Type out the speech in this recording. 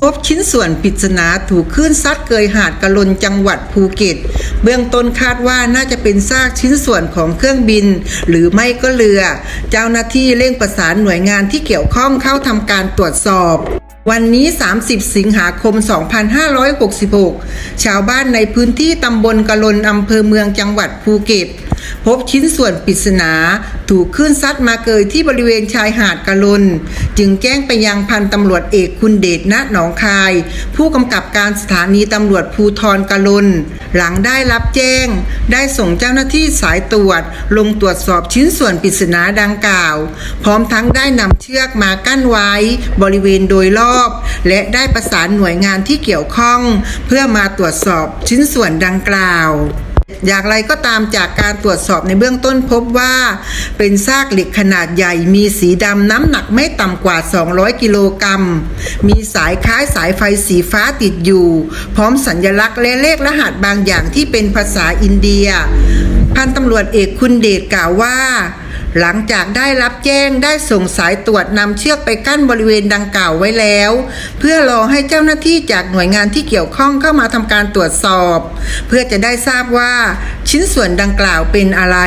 พบชิ้นส่วนปริศนาถูกคลื่นซัดเกยหาดกะลนจังหวัดภูเก็ต เบื้องต้นคาดว่าน่าจะเป็นซากชิ้นส่วนของเครื่องบิน หรือไม่ก็เรือ เจ้าหน้าที่เร่งประสานหน่วยงานที่เกี่ยวข้องเข้าทำการตรวจสอบ วันนี้ 30 สิงหาคม 2566 ชาวบ้านในพื้นที่ตำบลกะลนอำเภอเมืองจังหวัดภูเก็ต พบชิ้นส่วนปริศนาถูกคลื่นซัดมาเกยที่บริเวณชายหาดกะลน จึงแจ้งไปยังพันตำรวจเอกคุณเดชณหนองคาย ผู้กำกับการสถานีตำรวจภูทรกะลน หลังได้รับแจ้ง ได้ส่งเจ้าหน้าที่สายตรวจ ลงตรวจสอบชิ้นส่วนปริศนาดังกล่าว พร้อมทั้งได้นำเชือกมากั้นไว้ บริเวณโดยรอบ และได้ประสานหน่วยงานที่เกี่ยวข้อง เพื่อมาตรวจสอบชิ้นส่วนดังกล่าว อย่างไรก็ตามจากการตรวจสอบในเบื้องต้นพบว่า เป็นซากเหล็กขนาดใหญ่มีสีดำน้ำหนักไม่ต่ำกว่า 200 กิโลกรัม มีสายคล้ายสายไฟสีฟ้าติดอยู่ พร้อมสัญลักษณ์และเลขรหัสบางอย่างที่เป็นภาษาอินเดีย พันตำรวจเอกคุณเดชกล่าวว่า หลังจากได้รับแจ้งได้ส่งสายตรวจนำเชือกไปกั้นบริเวณดังกล่าวไว้แล้ว เพื่อรอให้เจ้าหน้าที่จากหน่วยงานที่เกี่ยวข้องเข้ามาทำการตรวจสอบ เพื่อจะได้ทราบว่าชิ้นส่วนดังกล่าวเป็นอะไร